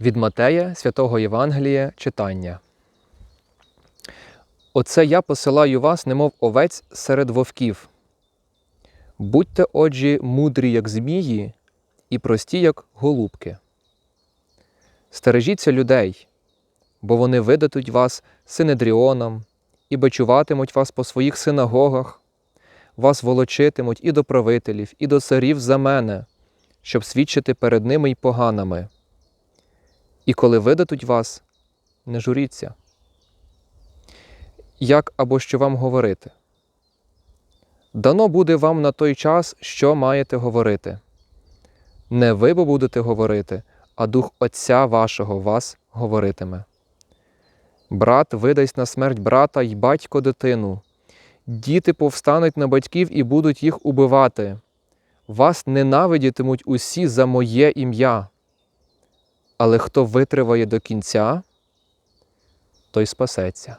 Від Матея святого Євангелія читання. Оце я посилаю вас, немов овець серед вовків. Будьте, отже, мудрі, як змії, і прості, як голубки. Стережіться людей, бо вони видадуть вас синедріонам і бичуватимуть вас по своїх синагогах, вас волочитимуть і до правителів, і до царів за мене, щоб свідчити перед ними й поганими. І коли видадуть вас, не журіться. Як або що вам говорити? Дано буде вам на той час, що маєте говорити. Не ви бо будете говорити, а Дух Отця вашого вас говоритиме. Брат видасть на смерть брата й батько дитину. Діти повстануть на батьків і будуть їх убивати. Вас ненавидітимуть усі за моє ім'я. Але хто витриває до кінця, той спасеться.